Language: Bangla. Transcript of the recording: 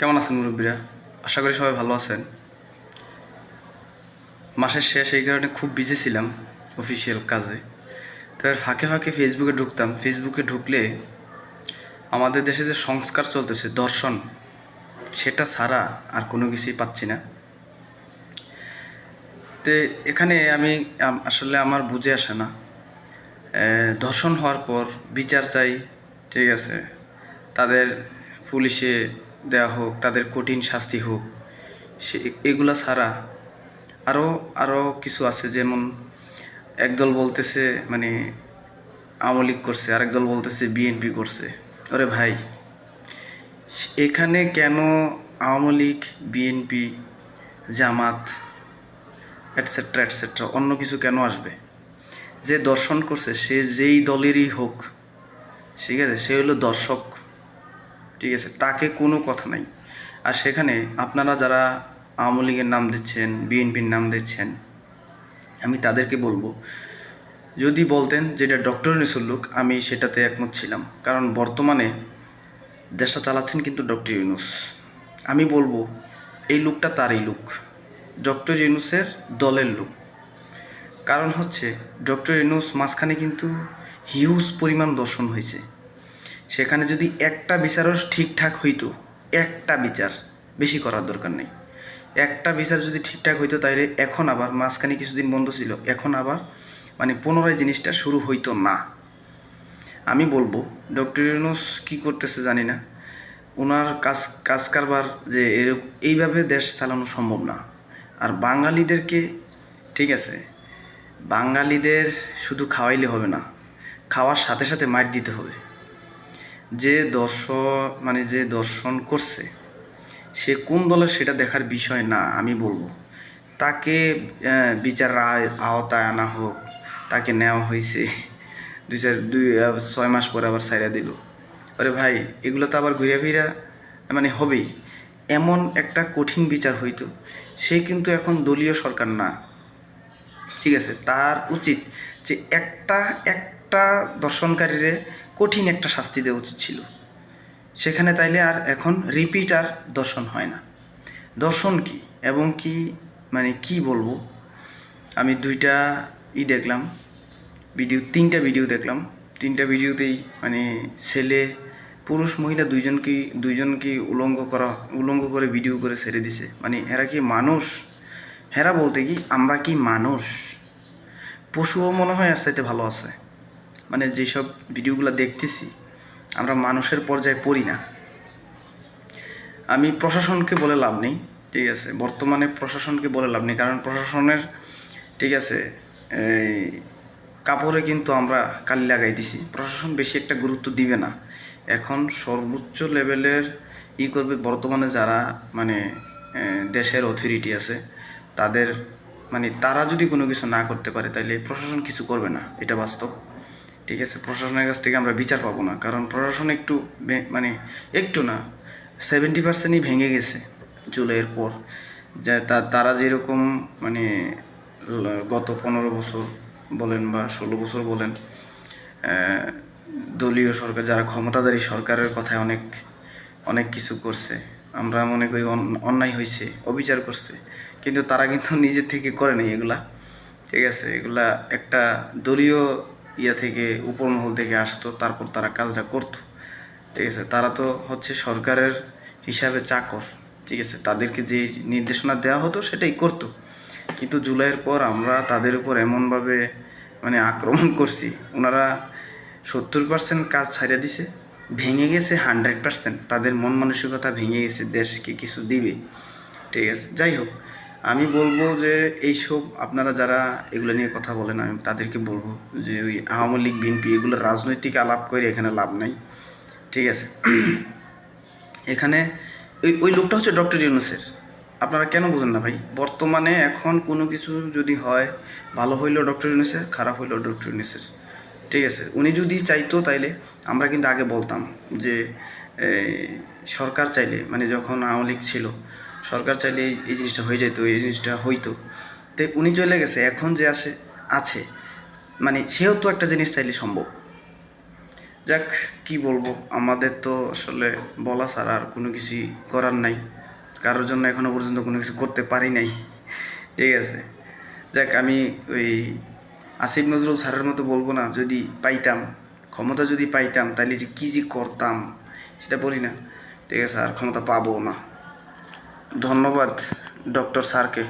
কেমন আছেন মুরব্বীরা? আশা করি সবাই ভালো আছেন। মাসের শেষ, এই কারণে খুব বিজি ছিলাম অফিসিয়াল কাজে। তো ফাঁকে ফাঁকে ফেসবুকে ঢুকতাম। ফেসবুকে ঢুকলে আমাদের দেশে যে সংস্কার চলতেছে, দর্শন, সেটা ছাড়া আর কোনো কিছুই পাচ্ছি না। তো এখানে আমি আসলে আমার বুঝে আসে না। ধর্ষণ হওয়ার পর বিচার চাই, ঠিক আছে? তাদের পুলিশে দেওয়া হোক, তাদের কঠিন শাস্তি হোক, সে এগুলা ছাড়া আরও আরও কিছু আছে যেমন একদল বলতেছে মানে আওয়ামী লীগ করছে আরেক দল বলতেছে বিএনপি করছে। ওরে ভাই, এখানে কেন Awami League, BNP, Jamaat etcetera etcetera অন্য কিছু কেন আসবে? যে দর্শন করছে, সে যেই দলেরই হোক, ঠিক আছে, সে হলো দর্শক। ঠিক আছে, তাকে কোনো কথা নাই। আর সেখানে আপনারা যারা আওয়ামী লীগের নাম দিচ্ছেন, বিএনপির নাম দিচ্ছেন, আমি তাদেরকে বলব, যদি বলতেন যেটা ডক্টর নিসুল্লুক আমি সেটাতে একমত ছিলাম। কারণ বর্তমানে দেশটা চালাচ্ছেন কিন্তু ডক্টর ইউনুস। আমি বলব, এই লুকটা তারই লুক। ডক্টর ইউনুসের দলের লুক। কারণ হচ্ছে, ডক্টর ইউনুস মাঝখানে কিন্তু হিউজ পরিমাণ দর্শন হয়েছে। সেখানে যদি একটা বিচারও ঠিকঠাক হইতো, একটা বিচার বেশি করার দরকার নেই। একটা বিচার যদি ঠিকঠাক হইতো তাহলে এখন আবার মাঝখানে কিছুদিন বন্ধ ছিল, এখন আবার মানে পুনরায় জিনিসটা শুরু হইতো না। আমি বলব, ডক্টর ইউনুস কী করতেছে জানি না। ওনার কাজ কাজ কারবার যে এইভাবে দেশ চালানো সম্ভব না। আর বাঙালিদেরকে, ঠিক আছে, বাঙালিদের শুধু খাওয়াইলে হবে না, খাওয়ার সাথে সাথে মার দিতে হবে। যে দর্শন মানে যে দর্শন করছে, সে কোন দলের সেটা দেখার বিষয় না, আমি বলব। তাকে বিচার আওতায় আনা হোক, তাকে নেওয়া হয়েছে। দুই চার, দুই ছয় মাস পরে আবার সাইরা দিল। আরে ভাই, এগুলো তো আবার ঘুরে ফিরা মানে হবেই। এমন একটা কঠিন বিচার হইতো, সে কিন্তু এখন দলীয় সরকার না। ঠিক আছে? তার উচিত যে একটা একটা দর্শনকারীরে কঠিন একটা শাস্তি দেওয়া উচিত ছিল। সেখানে তাইলে আর এখন রিপিট আর দর্শন হয় না। দর্শন কি এবং কি মানে কি বলব? আমি দুইটা ই দেখলাম ভিডিও তিনটা ভিডিও দেখলাম। তিনটা ভিডিওতেই মানে ছেলে পুরুষ মহিলা দুইজনকে দুইজনকে উলঙ্গ করা, উলঙ্গ করে ভিডিও করে ছেড়ে দিছে। মানে এরা কি মানুষ? হেরা বলতে কি, আমরা কি মানুষ? পশুও মনে হয় আস্তে আস্তে ভালো আছে। মানে যেসব ভিডিওগুলো দেখতেছি, আমরা মানুষের পর্যায়ে পড়ি না। আমি প্রশাসনকে বলে লাভ নেই, ঠিক আছে? বর্তমানে প্রশাসনকে বলে লাভ নেই, কারণ প্রশাসনের, ঠিক আছে কাপড়ে কিন্তু আমরা কালি লাগাই দিছি। প্রশাসন বেশি একটা গুরুত্ব দিবে না। এখন সর্বোচ্চ লেভেলের ই করবে বর্তমানে যারা মানে দেশের অথরিটি আছে, তাদের মানে তারা যদি কোনো কিছু না করতে পারে তাহলে প্রশাসন কিছু করবে না, এটা বাস্তব। ঠিক আছে, প্রশাসনের কাছ থেকে আমরা বিচার পাবো না। কারণ প্রশাসন একটু মানে একটু না সেভেন্টি পার্সেন্টই ভেঙে গেছে জুলাইয়ের পর। যে তারা যেরকম মানে গত পনেরো বছর বলেন বা ষোলো বছর বলেন দলীয় সরকার, যারা ক্ষমতাধারী সরকারের কথায় অনেক অনেক কিছু করছে, আমরা মনে করি অন- অন্যায় হয়েছে, অবিচার করছে। কিন্তু তারা কিন্তু নিজের থেকে করে নেই এগুলা। ঠিক আছে, এগুলা একটা দলীয় ইয়া থেকে, উপরমহল থেকে আসতো, তারপর তারা কাজটা করতো। ঠিক আছে? তারা তো হচ্ছে সরকারের হিসাবে চাকর। ঠিক আছে? তাদেরকে যে নির্দেশনা দেওয়া হতো সেটাই করতো। কিন্তু জুলাইয়ের পর আমরা তাদের উপর এমনভাবে মানে আক্রমণ করছি। ওনারা সত্তর পার্সেন্ট কাজ ছাড়িয়ে দিছে, ভেঙে গেছে হান্ড্রেড পার্সেন্ট তাদের মন মানসিকতা ভেঙে গেছে, দেশকে কিছু দিবে। ঠিক আছে? যাই হোক আমি বলব যে এইসব আপনারা যারা এগুলো নিয়ে কথা বলেন, আমি তাদেরকে বলব যে ওই আওয়ামী লীগ, বিএনপি এগুলো রাজনৈতিক আলাপ করে এখানে লাভ নাই। ঠিক আছে? এখানে ওই ওই লোকটা হচ্ছে ডক্টর ইউনুসের। আপনারা কেন বুঝেন না ভাই? বর্তমানে এখন কোনো কিছু যদি হয়, ভালো হইলেও ডক্টর ইউনুসের, খারাপ হইলেও ডক্টর ইউনুসের। ঠিক আছে? উনি যদি চাইতো তাইলে আমরা কিন্তু আগে বলতাম যে সরকার চাইলে মানে যখন আওয়ামী লীগ ছিল সরকার চাইলে এই জিনিসটা হয়ে যেত এই জিনিসটা হইতো। তো উনি চলে গেছে, এখন যে আসে, আছে। মানে সেও তো একটা জিনিস চাইলে সম্ভব। যাক, কি বলব, আমাদের তো আসলে বলা ছাড়া আর কোনো কিছুই করার নাই। কারোর জন্য এখনও পর্যন্ত কোনো কিছু করতে পারি নাই। ঠিক আছে? যাক, আমি ওই আসিফ নজরুল স্যারের মতো বলব না, যদি পাইতাম, ক্ষমতা যদি পাইতাম তাহলে যে কী যে করতাম, সেটা বলি না। ঠিক আছে, আর ক্ষমতা পাবো না। ধন্যবাদ ডক্টর স্যারকে।